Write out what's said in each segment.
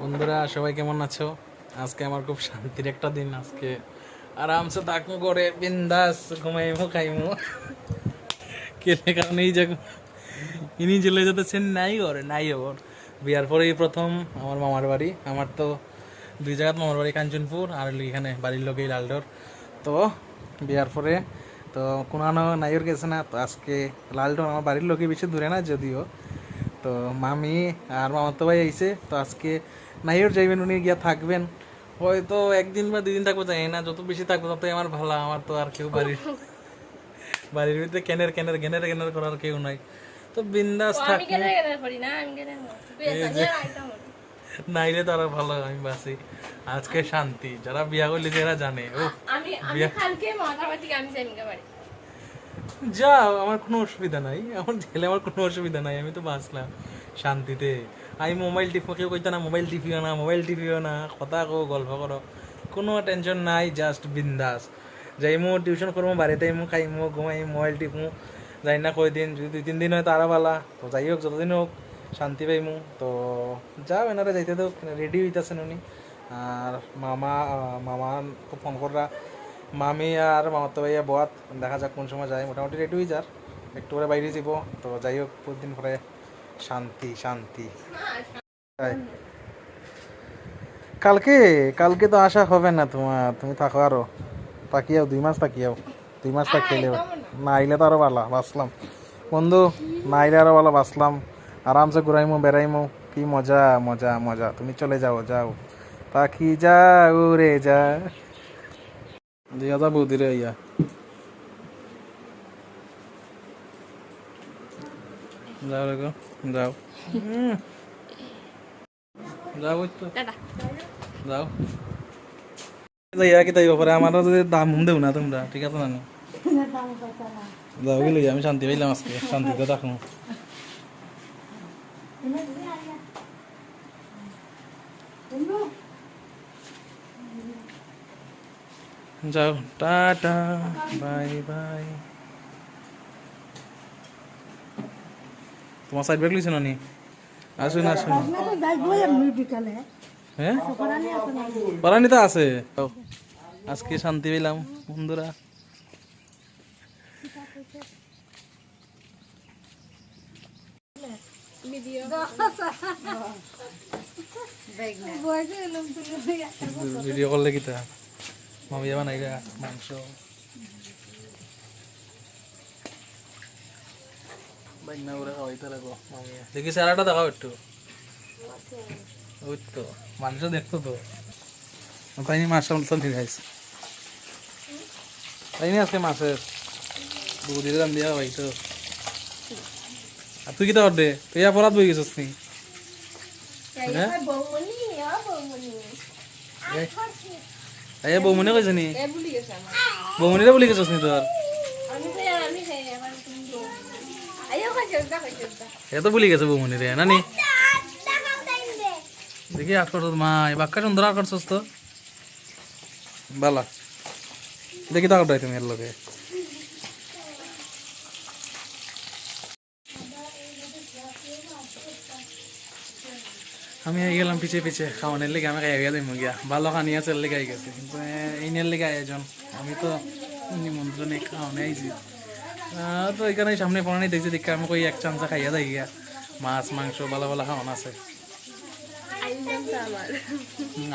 বন্ধুরা, সবাই কেমন আছো? আজকে আমার খুব শান্তির একটা দিন, আজকে আরামসে থাকব করে বিন্দাস ঘুমাইমু, খাইমু। কেনে কারণে এই জায়গা ইনি চলে যেতেছেন নাই করে নাই ওর বিয়ার পরেই প্রথম আমার মামার বাড়ি, আমার তো দুই জায়গাত মামার বাড়ি কাঞ্চনপুর, আর এখানে বাড়ির লোকেই লালডোর। তো বিয়ার পরে তো কোনানো নাইর গেছে না, তো আজকে লালডোর আমার বাড়ির লোকে বেশি দূরে না যদিও। তো মামি আর মামাতো ভাই আইছে, তো আজকে নাইর যাইবেন উনি গিয়া থাকবেন। হয়তো একদিন বা দুই দিন থাকব জানি না যত বেশি থাকব ততই আমার ভালো আমার তো আর কেউ বাড়ির বাড়ির ভিতরে কেনের কেনের গেনের গেনের করার কেউ নাই। তো বিন্দাস যে আইতাম নাইলে তারা ভালো আমি বাসি আজকে শান্তি যারা বিয়া করলে যারা জানে ও আমি আমি কালকে মাথাবাটি আমি যাই মিকা বাড়ি। যাও আমার কোনো অসুবিধা নাই। আমার ছেলে আমার কোনো অসুবিধা নাই আমি তো বাঁচলাম। শান্তিতে। আমি মোবাইল টিপো, কেউ কইতা না মোবাইল টিপিও না মোবাইল টিপিও না, কথা কো গল্প করো কোনো টেনশন নাই জাস্ট বিন্দাস। যাইমু টিউশন করব বাড়িতে আইমু খাইমু ঘুমাই মোবাইল টিপমু যাই না কয়দিন যদি দুই, তিন দিন হয় তারা বালা তো যাই হোক যতদিন হোক শান্তি পাইমু তো যাও এনারা যাইতে তো রেডি হইতাছেন উনি। আর মামা মামা ফোন করা মামি আর মামাতো তো ভাইয়া বয়াত দেখা যাক কোন সময় যায়। মোটামুটি রেডি হয়ে যার একটু করে বাইরে যাব। তো যাই হোক বহুদিন পরে শান্তি শান্তি। কালকে কালকে তো আসা হবে না তোমার, তুমি থাকো আরও। তাকিয়াও, দুই মাস তাকিয়াও। দুই মাস তাকিয়ে না আইলে তো আরও ভালো বাঁচলাম। বন্ধু, না আইলে আরও ভালো বাঁচলাম। আরামসে ঘুরাইমো, বেড়াইমো। কি মজা মজা মজা। তুমি চলে যাও যাও। পাখি যা উড়ে যা। দিয়া যা বৌদিরে ইয়া। যাও রে যাও। যাও তো। যাও কি তাই ব্যাপারে আমার যদি দাম দেও না তোমরা ঠিক আছে না যাও গেলে আমি শান্তি পাইলাম আজকে শান্তিতে থাকব যাও টাটা বাই বাই। তোমার সাইড ব্যাগ লিখছে নি আসুন আসুন। হ্যাঁ? বারানিতে আছে। যাও। আজকে শান্তি পেলাম বন্ধুরা। ভিডিও করলে কিতা মামি যাবা নাই মাংস। বাইনা করে খাওয়াইতে লাগো মামি দেখি স্যারাটা দেখাও একটু। ওই তো মাংস দেখতো তো। তাই নি মাছ ঠিক আছে তাই নি আজকে মাছের বুদির দাম দিয়া ভাই তো। আর তুই কি তো দে তুই অপরাধ বই গেছিস নি? হ্যাঁ? বৌমনি আ এই বৌমনে কইছে নি? এ ভুলি গেছে আমার। বৌমনিরে বলি গেছিস নি তোর? আমি তো আমি খাই এবার তুমি আইও খাই চলতা খাই চলতা এ তো ভুলি গেছে বৌমনিরে নানি দেখি আট করছ মা বাক্কা সুন্দর আট করছস তো। বালা। দেখি তো তুমি এর লগে। আমি আই গেলাম পিছে পিছে খাওয়ানোর লেগে আমি খাইয়া গিয়ে গিয়া। ভালো খানি আছে লেগে গেছে কিন্তু এইনের লেগে আয়োজন আমি তো নিমন্ত্রণে খাওয়ানো আইছি। তো এখানে সামনে পড়ানি দেখছি দেখে আমি কই এক চামচা খাইয়া যাই গিয়া। মাছ মাংস ভালো ভালো খাওয়ানো আছে।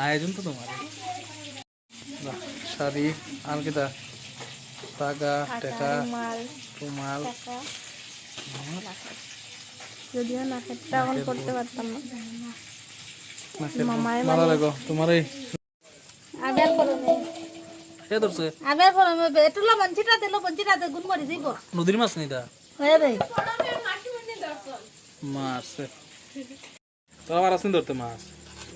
আয়োজন তো তোমার। শাড়ি আর কিতা টাকা টেকা রুমাল। যদিও না করতে পারতাম না। মারা লাগো তোমার এই আবার করো কে ধরছে আবার করো একটু লবণ ছিটা দে দে গুণ করে দিব নদীর মাছ নিতা হয়ে রে মাছ তো আবার আসেন ধরতে মাছ?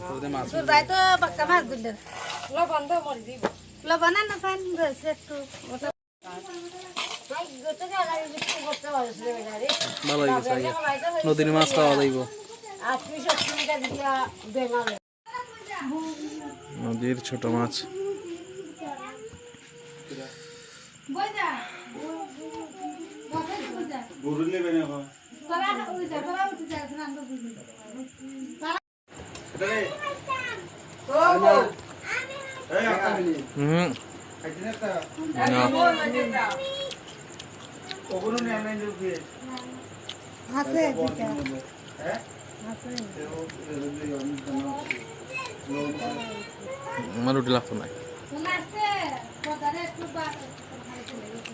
ধরতে মাছ তোর ভাই তো বাক্কা মাছ দিলে লবণ তো মরি দিব। লবণ না ফাইন রয়েছে একটু। ভালো নদীর মাছ খাওয়া যাইব নদীর ছোট মাছ। তোরা উঠে যা তোরা উঠে যা হুম না। আছে দুইটা আছে আমার রুটি লাগতো না কোন আছে বাজারে একটু বা হুম হইব তো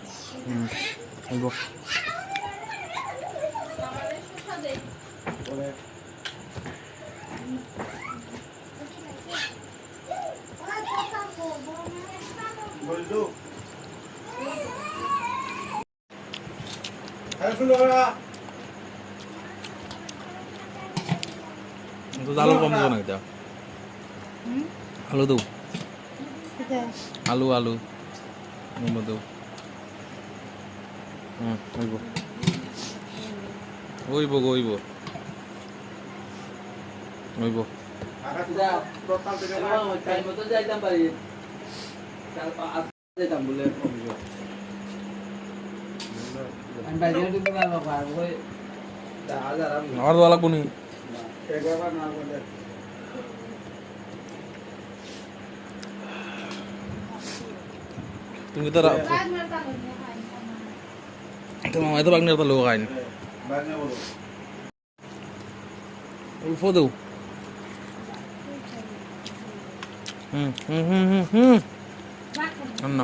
আলু কম দেবো না এটা আলু দেবো আলু আলু। দেবো হুম হইব হইব গো হইব হইব আমার দেওয়া লাগবো নি? তুমি তো হুম হুম হুম হুম হুম। না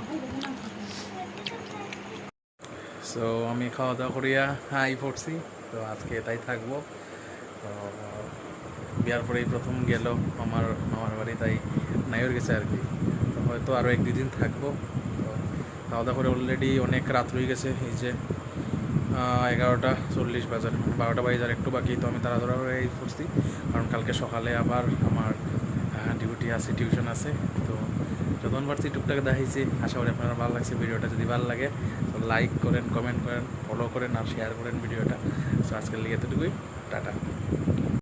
সো আমি খাওয়া দাওয়া করিয়া হাই পড়ছি, তো আজকে তাই থাকব। তো, বিয়ার পরেই প্রথম গেল, আমার মামার বাড়ি তাই নাইয়ের গেছে আর কি তো হয়তো আরও এক দুদিন থাকব। তো খাওয়া দাওয়া করে অলরেডি অনেক রাত হয়ে গেছে, এই যে এগারোটা চল্লিশ বাজার বারোটা বাজার একটু বাকি, তো আমি তাড়াতাড়া হয়ে পড়ছি কারণ কালকে সকালে আবার আমার ডিউটি আছে টিউশন আছে। তো যখন পারছি টুকটাক দেখাইছি, আশা করি আপনার ভালো লাগছে ভিডিওটা। যদি ভালো লাগে, তো লাইক করেন কমেন্ট করেন ফলো করেন আর শেয়ার করেন ভিডিওটা। তো আজকের লিগে এতটুকুই। টাটা।